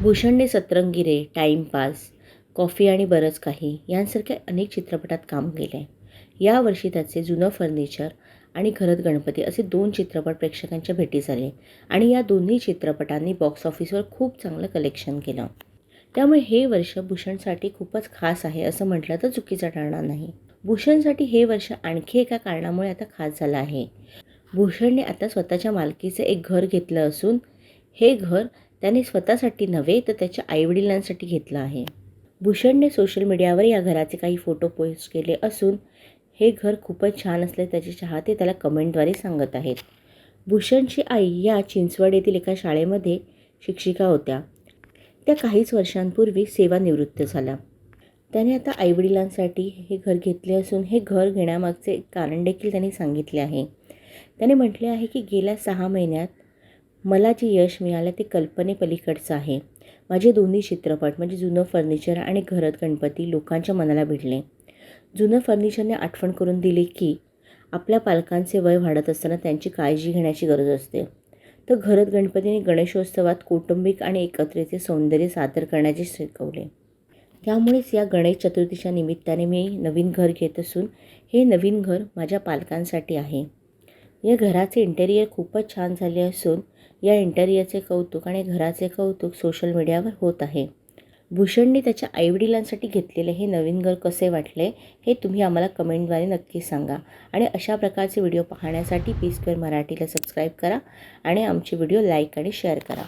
भूषणने सतरंगिरे timepass coffee आणि बरंच काही यांसारख्या अनेक चित्रपटात काम केले आहे यावर्षी त्याचे जुनं फर्निचर आणि घरत गणपती असे दोन चित्रपट प्रेक्षकांच्या भेटी झाले आणि या दोन्ही चित्रपटांनी बॉक्स ऑफिसवर खूप चांगलं कलेक्शन केलं. त्यामुळे हे वर्ष भूषणसाठी खूपच खास आहे असं म्हटलं तर चुकीचं ठरणार नाही. भूषणसाठी हे वर्ष आणखी एका कारणामुळे आता खास झालं आहे. भूषणने आता स्वतःच्या मालकीचं एक घर घेतलं असून हे घर त्याने स्वतःसाठी नव्हे तर त्याच्या आईवडिलांसाठी घेतलं आहे. भूषणने सोशल मीडियावर या घराचे काही फोटो पोस्ट केले असून हे घर खूपच छान असले त्याचे चाहते त्याला कमेंटद्वारे सांगत आहेत. भूषणची आई या चिंचवड येथील एका शाळेमध्ये शिक्षिका होत्या. त्या काहीच वर्षांपूर्वी सेवानिवृत्त झाल्या. त्याने आता आईवडिलांसाठी हे घर घेतले असून हे घर घेण्यामागचे कारण देखील त्यांनी सांगितले आहे. त्याने म्हटले आहे की गेल्या सहा महिन्यात मला जे यश मिळालं ते कल्पनेपलीकडचं आहे. माझे दोन्ही चित्रपट म्हणजे जुनं फर्निचर आणि घरत गणपती लोकांच्या मनाला भिडले. जुनं फर्निचरने आठवण करून दिली की आपल्या पालकांचे वय वाढत असताना त्यांची काळजी घेण्याची गरज असते. तर घरत गणपतीने गणेशोत्सवात कौटुंबिक आणि एकत्रेचे सौंदर्य सादर करण्याचे शिकवले. त्यामुळेच या गणेश चतुर्थीच्या निमित्ताने मी नवीन घर घेत असून हे नवीन घर माझ्या पालकांसाठी आहे. या घराचे इंटेरियर खूपच छान झाले असून या इंटेरियरचे कौतुक आणि घराचे कौतुक सोशल मीडियावर होत आहे. भूषणने त्याच्या आईवडिलांसाठी घेतलेले हे नवीन घर कसे वाटले हे तुम्ही आम्हाला कमेंटद्वारे नक्की सांगा. आणि अशा प्रकारचे व्हिडिओ पाहण्यासाठी पी स्क्वेअर मराठीला सबस्क्राईब करा आणि आमचे व्हिडिओ लाईक आणि शेअर करा.